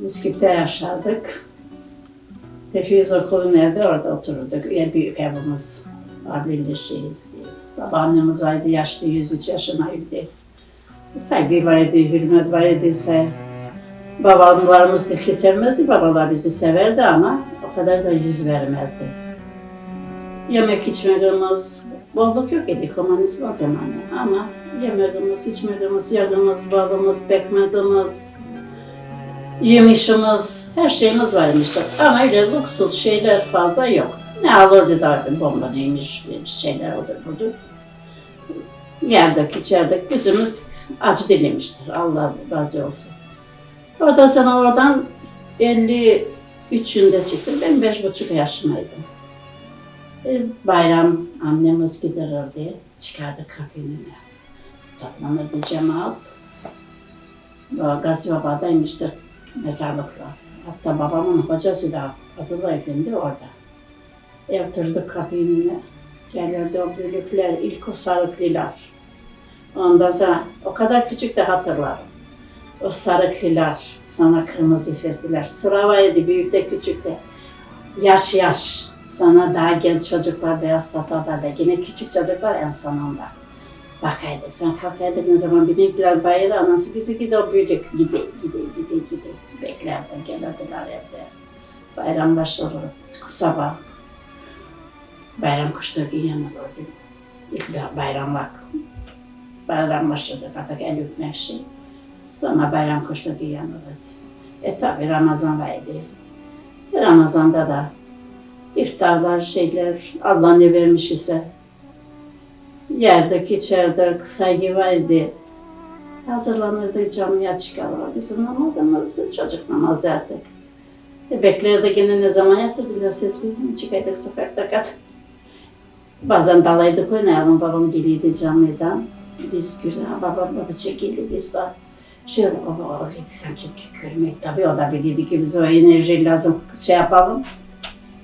Birlikte yaşardık. Tefiz okulun evde orada otururduk. En büyük evimiz var birleşiydi. Babaannemiz vardı yaşlı 103 yaşındaydı. Saygı vardı, hürmet vardı ise Babalarımız dilki sevmezdi, babalar bizi severdi ama o kadar da yüz vermezdi. Yemek içmediğimiz, bolluk yok idi komünizm o zamanı ama yemeğimiz, içmediğimiz, yağımız, balımız, pekmezimiz, yemişimiz, her şeyimiz varmıştı. Ama öyle lüksüz şeyler fazla yok. Ne alırdı da bomba neymiş, şeyler odur budur. Yerdik, içerdik, yüzümüz acı dilemiştir. Allah razı olsun. Orada sonra oradan 53'ünde çıktım. Ben beş buçuk yaşındaydım. E, Bayram annemiz giderirdi. Çıkardık kapının önüne. Toplanırdı cemaat. Gazi Baba'daymıştır mezarlıklar. Hatta babamın hocası da Abdullah Efendi orada. Yatırdık kapının önüne. Gelirdi o büyükler, ilk o sarıklılar. Ondan sonra o kadar küçük de hatırlarım. O sarıklılar, sonra kırmızı fesliler. Sıra vardı büyük küçük de. Yaş yaş. Sonra daha genç çocuklar beyaz tatalarla. Yine küçük çocuklar en sonunda. Bakaydı. Sen kalkaydın ne zaman binekler bayrağı anası bizi gide o büyük gide gide gide gide. Beklerdi gelirdiler evde. Bayramlaşılır sabah. Bayram kuşları yanılırdı. İlk bayramlık. Bayramlaşırdık artık el şey. Sonra bayram kuşları yanılırdı. E tabi Ramazan vardı. Ramazan'da da iftarlar, şeyler, Allah ne vermiş ise yerdik, içerdik, saygı vardı. Hazırlanırdık, camiye çıkarlar. Bizim namazımız çocuk namaz derdik. E, beklerdik yine ne zaman yatırdılar sesli, çıkaydık sokakta kat. Bazen dalaydık oynayalım, babam geliydi camiden. Biz güzel, babam baba çekildi, biz de şey baba oraydı sanki görmek. Tabii o da bilirdi ki biz o enerji lazım şey yapalım.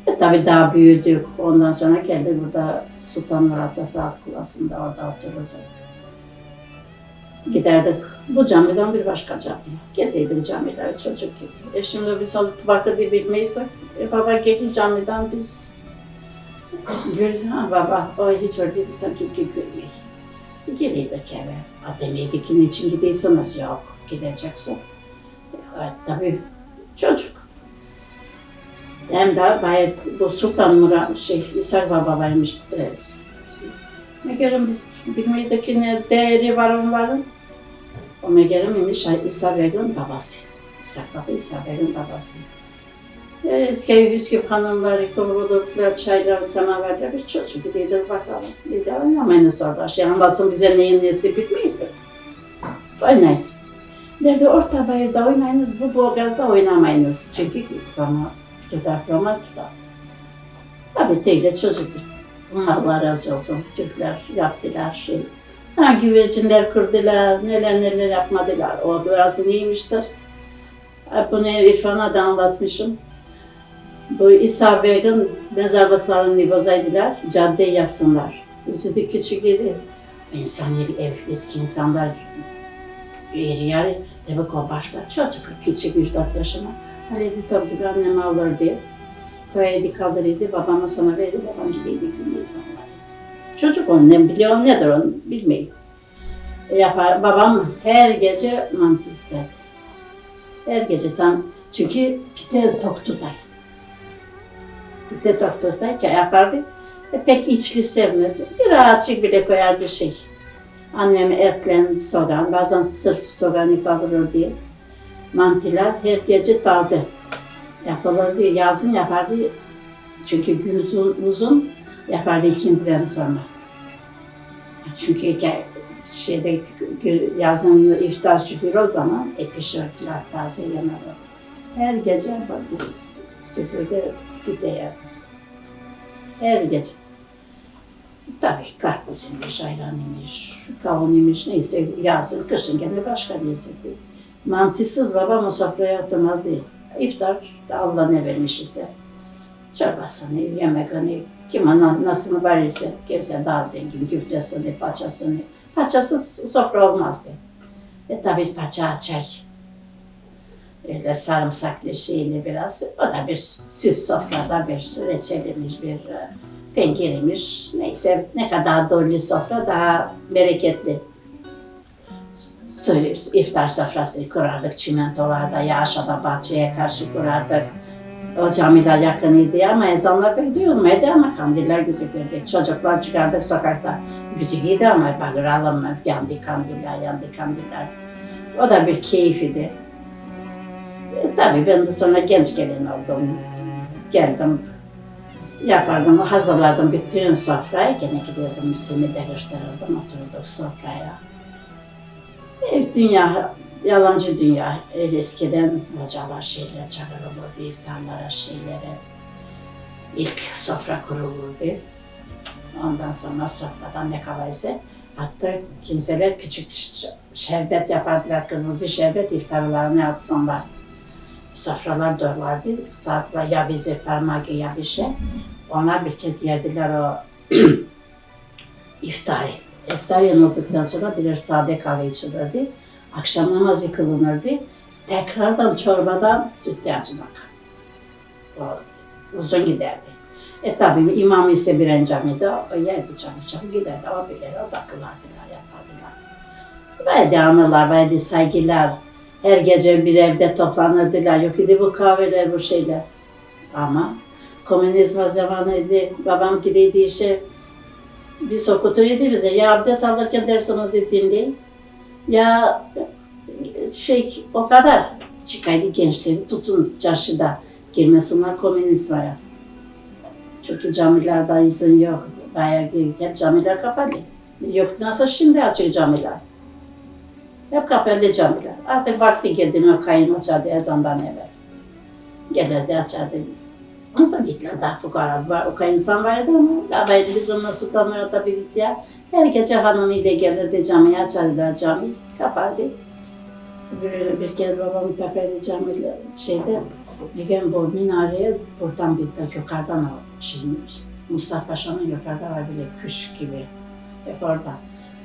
E, tabii daha büyüdük. Ondan sonra geldi burada Sultan Murat'ta Saat Kulesi'nde orada otururdu. Giderdik bu camiden bir başka camiye. Gezeydik camiler çocuk gibi. E şimdi biz alıp vakti bilmeysek, e baba geldi camiden biz görürüz ha baba o hiç oradaydı sanki ki görmeyi. Geliydik eve. Ki niçin gidiyorsunuz? Yok gideceksin. Evet, tabii çocuk. Hem de bay, bu Sultan Murat şey İshak Baba varmış. E, Meğerim biz bilmiyorduk ne değeri var onların. O meğerim imiş İsa Begüm babası. İshak Baba İsa Begüm babası. E, Eski yüzgü hanımları, kuruluklar, çaylar, semaverler bir çocuk gidiyordu bakalım. Dedi oynamayınız orada. Şey anlasın bize neyin nesi bilmeyiz. Oynayız. Dedi orta bayırda oynayınız, bu boğazda oynamayınız. Çünkü bana Roma tutar. Tabii teyze çocuk. Allah razı olsun. Türkler yaptılar şey. Sana güvercinler kurdular, neler neler yapmadılar. O duası neymiştir? Bunu İrfan'a da anlatmışım. Bu İsa Bey'in mezarlıklarını bozaydılar, cadde yapsınlar. Yüzü de küçük idi. İnsan ev, eski insanlar yeri yarı, demek o başlar çocuk, küçük 3-4 yaşında. Halide tabii gibi anneme alırdı. Koyaydı kaldırıydı, babama sana verdi, babam gidiydi günlüydü onları. Çocuk ne biliyor, nedir onu bilmeyin. Yapar, babam her gece mantı isterdi. Her gece tam, çünkü pide toktu day. Pide toktu day ki yapardı. E, pek içli sevmezdi. Birazcık bile koyardı şey. Annem etle soğan, bazen sırf soğanı kavurur diye mantılar her gece taze yapılırdı. Yazın yapardı. Çünkü gün uzun, uzun yapardı ikindiden sonra. Çünkü şeyde yazın iftar süfür o zaman e pişirdiler taze yanarlar. Her gece biz süfürde pide yerdik. Her gece. Tabii karpuz imiş, ayran imiş, kavun imiş, neyse yazın, kışın gene başka lezzetli. Mantısız babam o sofraya oturmaz değil. İftar da Allah ne vermiş ise. Çorbasını, yemeğini, kime na- nasıl var ise, kimse daha zengin, güftesini, paçasını. Paçasız sofra olmazdı. E tabii paça çay. Öyle sarımsaklı şeyli biraz. O da bir süs sofrada bir reçelimiz, bir e, peynirimiz. Neyse ne kadar dolu sofra daha bereketli. Söylüyoruz, iftar sofrası kurardık çimentolarda, ya aşağıda bahçeye karşı kurardık. O camiler yakınıydı ama ezanlar pek duyulmaydı ama kandiller gözükürdü. Çocuklar çıkardık sokakta. Müziğiydi ama bağıralım mı? Yandı kandiller, yandı kandiller. O da bir keyifdi. E, tabii ben de sonra genç gelin oldum. Geldim, yapardım, hazırlardım bütün sofrayı. Gene giderdim üstümü de gösterirdim, oturduk sofraya. Dünya, yalancı dünya. Öyle eskiden hocalar şeyler çağırılırdı, iftarlara şeylere. İlk sofra kurulurdu. Ondan sonra sofradan ne kalaysa hatta kimseler küçük şerbet yapardılar, kırmızı şerbet iftarlarını atsınlar. Sofralar dörlerdi, saatler ya vezir parmağı ya bir şey. Onlar bir kez yerdiler o iftari. İftar yanıldıktan sonra birer sade kahve içilirdi. Akşam namazı kılınırdı. Tekrardan çorbadan sütlacına akar. O uzun giderdi. E tabii imam ise bir camide o yerdi camı camı giderdi. O bilir, o da kılardılar, yapardılar. Verdi anılar, verdi saygılar. Her gece bir evde toplanırdılar. Yok idi bu kahveler, bu şeyler. Ama komünizm zamanıydı. Babam gideydi işe. Bir sokuturuydu bize. Ya abdest alırken dersimizi dinleyin. Ya şey o kadar çıkaydı gençleri tutun çarşıda girmesinler komünizmaya. Çünkü camilerde izin yok. Bayağı hep camiler kapalı. Yok nasıl şimdi açık camiler. Hep kapalı camiler. Artık vakti geldi mi kayın açardı ezandan evvel. Gelirdi açardı. Ama gittiler daha fukara var. O kadar insan vardı ama daha baydı bizim nasıl tanıyordu bir gitti ya. Her gece hanımıyla gelirdi camiye açardı cami. Kapardı. Bir, bir kez babam takaydı camiyle şeyde gün bu minareye buradan bir de yukarıdan o şimdi Mustafa Paşa'nın yukarıda var bile küş gibi. Hep orada.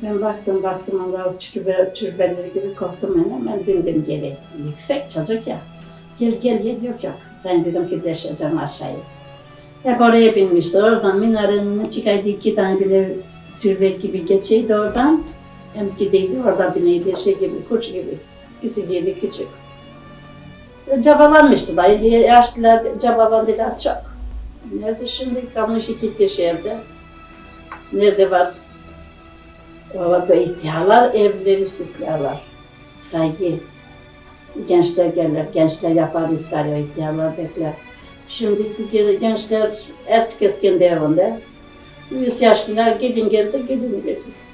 Ben baktım baktım Allah türbe, türbeleri gibi korktum ben. Ben döndüm geri. Yüksek çocuk ya. Gel gel gel yok yok. Sen dedim ki deşeceğim aşağıya. Hep oraya binmişti. Oradan minarenin çıkaydı iki tane bile türbe gibi geçeydi oradan. Hem gideydi orada bineydi şey gibi kuş gibi. İkisi giydi küçük. Cabalanmıştılar. Yaşlılar cabalandılar çok. Nerede şimdi kalmış iki kişi evde. Nerede var? Böyle ihtiyarlar evleri süslerler. Saygı. Gençler gelir, gençler yapar iftarı, ihtiyarlar bekler. Şimdiki gençler herkes kendi evinde. Biz yaşlılar gelin geldi, gelin geliriz.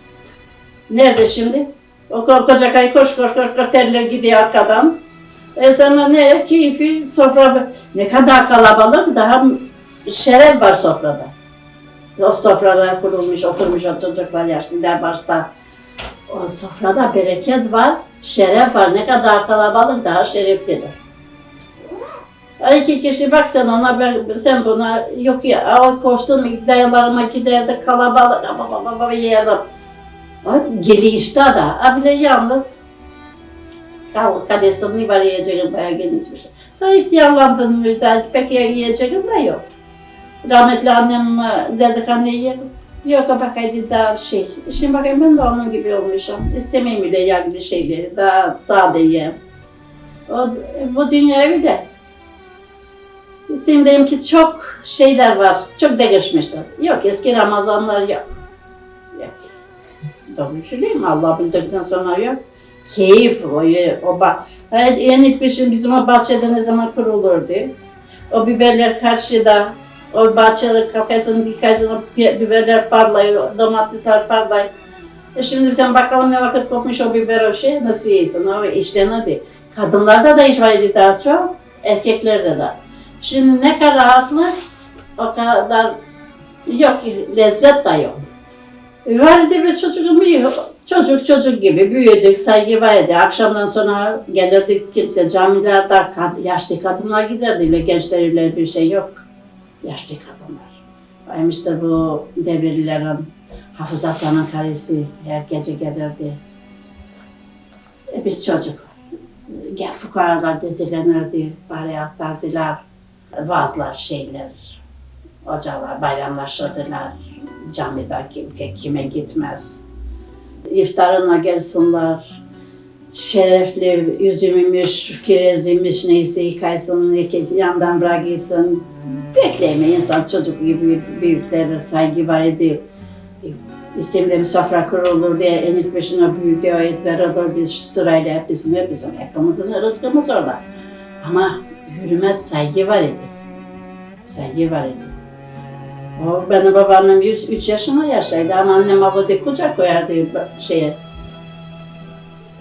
Nerede şimdi? O ko- koca karı koş koş koş koş terler gidiyor arkadan. E sonra ne keyfi sofra ne kadar kalabalık daha şeref var sofrada. O sofralar kurulmuş, oturmuş o çocuklar yaşlılar başta. O sofrada bereket var, şeref var. Ne kadar kalabalık daha şereflidir. İki kişi bak sen ona ben, sen buna yok ya o koştun dayalarıma giderdi kalabalık baba baba baba yiyelim. Ay, Geli işte da abile yalnız kal kalesini var yiyeceğim bayağı geniş bir şey. Sonra ihtiyarlandın mı pek yiyeceğim de yok. Rahmetli annem e, derdik anne ye. Yok bakaydı daha şey. Şimdi bakayım ben de onun gibi olmuşum. İstemeyim bile yağlı şeyleri. Daha sade yiyeyim. O, bu dünya öyle. İstediğim ki çok şeyler var. Çok değişmişler. Yok eski Ramazanlar yok. Yok. Doğru söyleyeyim Allah bildikten sonra yok. Keyif o. o bak. Evet, yenik pişin bizim o bahçede ne zaman kurulurdu. O biberler karşıda. O bahçede kafesinin hikayesinde biberler parlıyor, domatesler parlıyor. E şimdi sen bakalım ne vakit kopmuş o biber o şey nasıl yiyorsun o işlenedi. Kadınlarda da iş var idi daha çok, erkeklerde de. Şimdi ne kadar rahatlık o kadar yok lezzet de yok. Vardı bir çocuğum bir çocuk çocuk gibi büyüdük, saygı vardı. Akşamdan sonra gelirdik kimse camilerde yaşlı kadınlar giderdi, gençlerle bir şey yok. Yaşlı kadınlar. Benim işte bu devirlilerin Hafız Hasan'ın karısı her gece gelirdi. E biz çocuklar. Gel fukaralar dizilenirdi, bari atardılar. Vaazlar, şeyler, hocalar bayramlaşırdılar. Camide kim, kime gitmez. İftarına gelsinler. Şerefli üzümümüş, kireziymiş neyse hikayesini yandan bırakıyorsun. Bekleme insan çocuk gibi büyüklere saygı var idi. İstemde bir sofra kurulur diye en ilk başına büyük ayet verirdi sırayla hepsini hepsini hepimizin rızkımız orada. Ama hürmet saygı var idi. Saygı var idi. O benim babaannem 103 yaşında yaşaydı ama annem alıdı kucak koyardı şeye.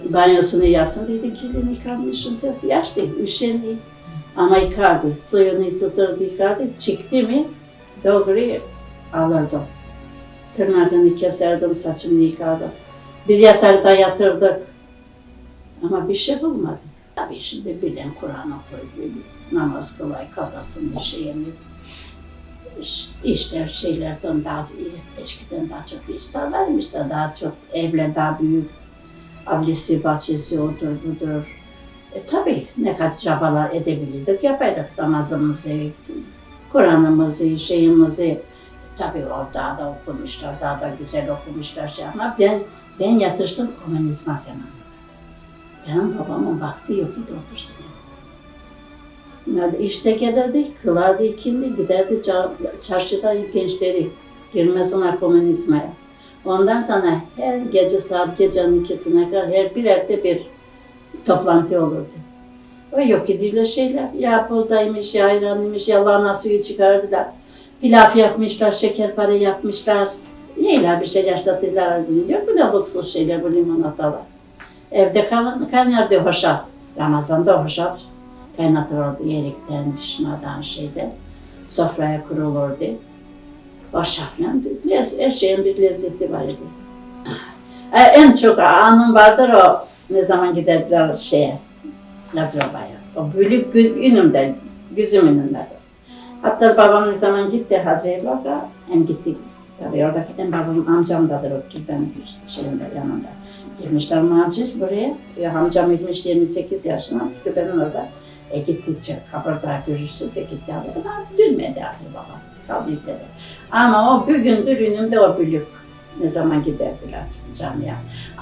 Banyosunu yapsın dedi kilini yıkanmışım tesi yaşlı üşendi. Ama yıkardı, suyunu ısıtırdı yıkardı. Çıktı mı doğru alırdım. Tırnaklarını keserdim, saçımı yıkardım. Bir yatakta yatırdık. Ama bir şey bulmadım. Tabii şimdi bilen Kur'an okur, namaz kılay, kazasını şeyini. İşler şeylerden daha eskiden daha çok işler da daha çok evler daha büyük. Ablesi, bahçesi odur budur. E tabii ne kadar çabalar edebilirdik yapardık namazımızı, Kur'an'ımızı, şeyimizi. Tabii orada da okumuşlar, daha da güzel okumuşlar şey ama ben ben yatırdım komünizma zamanında. Benim babamın vakti yok idi otursun. Yani işte gelirdi, kılardı ikindi, giderdi çarşıda gençleri girmesine komünizmaya. Ondan sonra her gece saat gecenin ikisine kadar her bir evde bir toplantı olurdu. O yok edilir şeyler. Ya bozaymış, ya ayranıymış, ya lahana suyu çıkardılar. Pilav yapmışlar, şekerpare yapmışlar. Neyler bir şey yaşlatırlar ağzını. Yok böyle lüksüz şeyler bu limonatalar. Evde kaynardı hoşaf. Ramazan'da hoşaf kaynatılırdı yerikten, vişnadan şeyde. Sofraya kurulurdu. Hoşafla her şeyin bir lezzeti var idi. En çok anım vardır o ne zaman giderdiler şeye, Nazıroba'ya. O büyük gün, günümden, gözüm önündedir. Hatta babam ne zaman gitti Hacı Evlak'a, hem gittik. Tabii orada hem babam amcamdadır o türbenin şeyinde yanında. Girmişler macir buraya. E, amcam ölmüş 28 yaşına, türbenin orada. E gittikçe kabırda görüşsün de gitti. Ama dönmedi artık babam. Kaldı dedi. Ama o bugündür önümde o büyük. Ne zaman giderdiler camiye.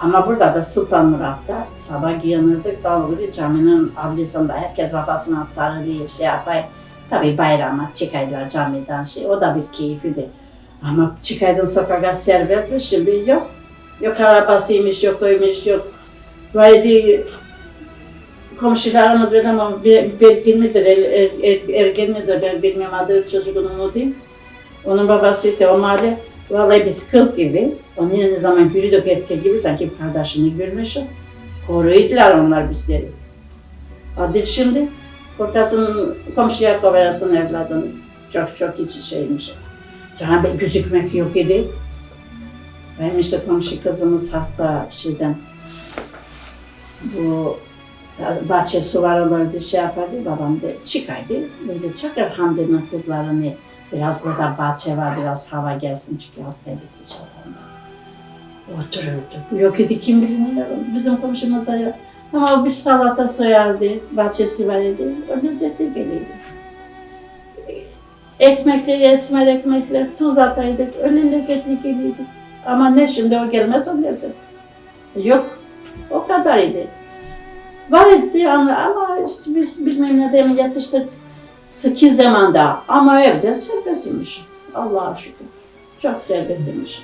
Ama burada da Sultan Murat'ta sabah giyinirdik. Dalgırı caminin avlusunda herkes babasına sarılıyor, şey yapay. Tabii bayrama çıkaydılar camiden şey. O da bir keyifli. Ama çıkaydın sokağa serbest mi? Şimdi yok. Yok arabasıymış, yok oymuş, yok. Vardı komşularımız böyle ama belgin midir, er, er, er, ergen midir ben bilmiyorum adı çocuğunun o değil. Onun babası da o mahalle. Vallahi biz kız gibi, onun ne zaman yürüdük erkek gibi sanki kardeşini görmüşüm. Koruydular onlar bizleri. Adil şimdi, korkasın komşuya kovarasın evladını. Çok çok içi şeymiş. Sonra ben gözükmek yok idi. Benim işte komşu kızımız hasta şeyden. Bu bahçe suvarları bir şey yapardı. Babam da çıkardı. Böyle çakır Hamdi'nin kızlarını Biraz burada bahçe var, biraz hava gelsin çünkü hiç onda. Otururduk. Yok idi kim bilir bizim komşumuzda yok. Ama bir salata soyardı, bahçesi var idi. O lezzetli gelirdi. Ekmekleri, esmer ekmekler, tuz ataydık. Öyle lezzetli gelirdi. Ama ne şimdi o gelmez o lezzet. Yok, o kadar idi. Var idi ama, işte biz bilmem ne demin yatıştık sıkı zamanda ama evde serbestmiş. Allah'a şükür. Çok serbestmiş.